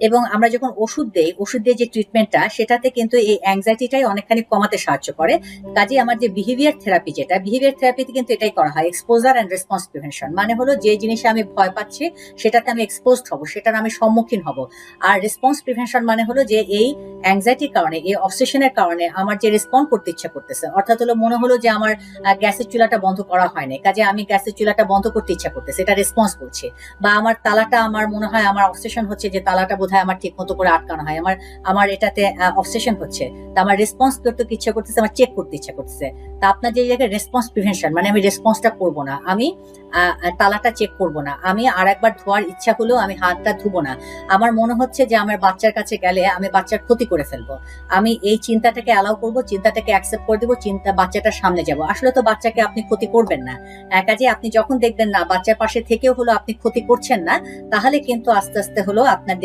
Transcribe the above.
এবং আমরা যখন ওষুধ দেই, ওষুধ দিয়ে যে ট্রিটমেন্টটা সেটাতে কিন্তু এই অ্যাংজাইটিটাই অনেকখানি কমাতে সাহায্য করে। কাজে আমার যে বিহেভিয়ার থেরাপি যেটা বিহেভিয়ার থেরাপিতে কিন্তু এটাই করা হয় এক্সপোজার অ্যান্ড রেসপন্স প্রিভেনশন মানে হলো যে জিনিসে আমি ভয় পাচ্ছি, সেটাতে আমি এক্সপোজড হব, সেটার আমি সম্মুখীন হব। আর রেসপন্স প্রিভেনশন মানে হলো যে এই অ্যাংজাইটির কারণে, এই অবসেশনের কারণে আমার যে রেসপন্ড করতে ইচ্ছা করতেছে, অর্থাৎ হলো মনে হলো যে আমার গ্যাসের চুলাটা বন্ধ করা হয়নি। কাজে আমি গ্যাসের চুলাটা বন্ধ করতে ইচ্ছা করতেছে, এটা রেসপন্স বলছে বা আমার তালাটা আমার মনে হয়, আমার অবসেশন হচ্ছে যে তালাটা বোধহয় আমার ঠিক মতো করে আটকানো হয়। আমার আমার এটাতে অবসেশন হচ্ছে। তা আমার রেসপন্স করতে ইচ্ছা করতেছে, আমার চেক করতে ইচ্ছা করতেছে। তা আপনার যে জায়গায় রেসপন্স প্রিভেনশন মানে আমি রেসপন্সটা করব না, আমি তালাটা চেক করব না, আমি আর একবার ধোয়ার ইচ্ছা হলেও আমি হাতটা ধুবো না। আমার মনে হচ্ছে যে আমার বাচ্চার কাছে গেলে আমি বাচ্চার ক্ষতি করে ফেলব। আমি এই চিন্তাটাকে অ্যালাউ করব, চিন্তাটাকে অ্যাকসেপ্ট করে দেবো, চিন্তা বাচ্চাটার সামনে যাব। আসলে তো বাচ্চাকে আপনি ক্ষতি করবেন না। একাজে কাজে আপনি যখন দেখবেন না, বাচ্চার পাশে থেকেও হলো আপনি ক্ষতি করছেন না, তাহলে কিন্তু আস্তে আস্তে হলো আপনার